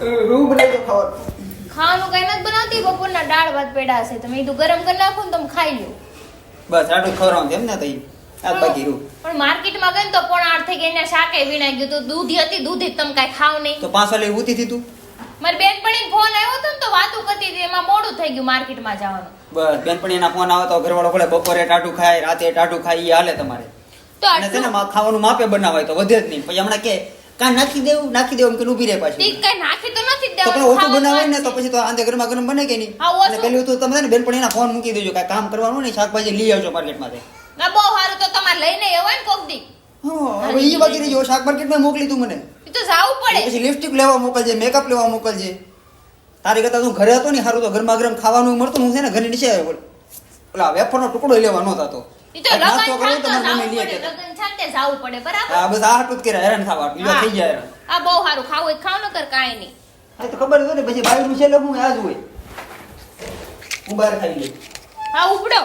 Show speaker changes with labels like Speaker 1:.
Speaker 1: બનાવી દો ખાવાનું.
Speaker 2: કઈ નથી બનાવતી બપોરના દાળ ભાત પેડા છે તમે કીધું ગરમ કરી નાખો ને તમે ખાઈ લો
Speaker 1: બસ આટલું ખવડાવું એમ ને તઈ? આ બાકી રૂ
Speaker 2: પણ માર્કેટમાં ગઈ તો પોણા આઠ થઈ ગયા શાકે વીણાઈ ગયું તો. દૂધી હતી દૂધી તમે કાંઈ ખાવ નહીં.
Speaker 1: તો પાંચસો લઈ ઉતી હતી તું?
Speaker 2: મારી બેનપણીને ફોન આવ્યો હતો ને તો વાતો કરતી હતી એમાં મોડું થઈ ગયું માર્કેટમાં જવાનું.
Speaker 1: બસ બેનપણી ના ફોન આવે તો ઘરવાળો ભલે બપોરે ટાટું ખાય રાતે ટાટું ખાય હાલે તમારે.
Speaker 2: તો
Speaker 1: અને છે ને ખાવાનું માપે બનાવાય તો વધે જ નહીં. પછી હમણાં કે કાં નાખી દેવું? નાખી દેવું એમ કે ઊભી રહે પાછી.
Speaker 2: કઈ નાખી તો નથી દેવું
Speaker 1: તો પણ ઓછું બનાવે ને તો પછી તો આંધે ગરમા ગરમ બને કે નહીં? અને પેલું તો તમે ને બેનપણી એના ફોન મૂકી દેજો કાંઈ કામ કરવાનું નહીં શાકભાજી લઈ આવજો માર્કેટમાંથી
Speaker 2: ના બહુ સારું તો તમારે લઈને એવાય ને કોક દી.
Speaker 1: હા હવે ઈ બાકી ગયો. શાક માર્કેટમાં મોકલી તું મને.
Speaker 2: એ તો જાવું પડે.
Speaker 1: પછી લિપસ્ટિક લેવા મોકલજે મેકઅપ લેવા મોકલજે. તારી કરતા તું ઘરે હતો ને સારું તો ગરમા ગરમ ખાવાનું મળતું હું છે ને ઘરની નીચે ઓલ- વેફરનો ટુકડો લેવા નહોતો થતો
Speaker 2: એ તો લગન
Speaker 1: તો.
Speaker 2: લગન થાય ને તે જાવું પડે બરાબર?
Speaker 1: આ બસ આ હાટું જ હેરાન થવા બીજો થઈ જાય
Speaker 2: આ બહુ સારું ખાવું હોય ખાવ ખાવ કર કાઈ નહીં.
Speaker 1: હા તો ખબર જ હોય ને પછી બાયું છે એટલે હું આ જ હોય. હું બહાર ખાઈ લઈ
Speaker 2: હા ઉપડો.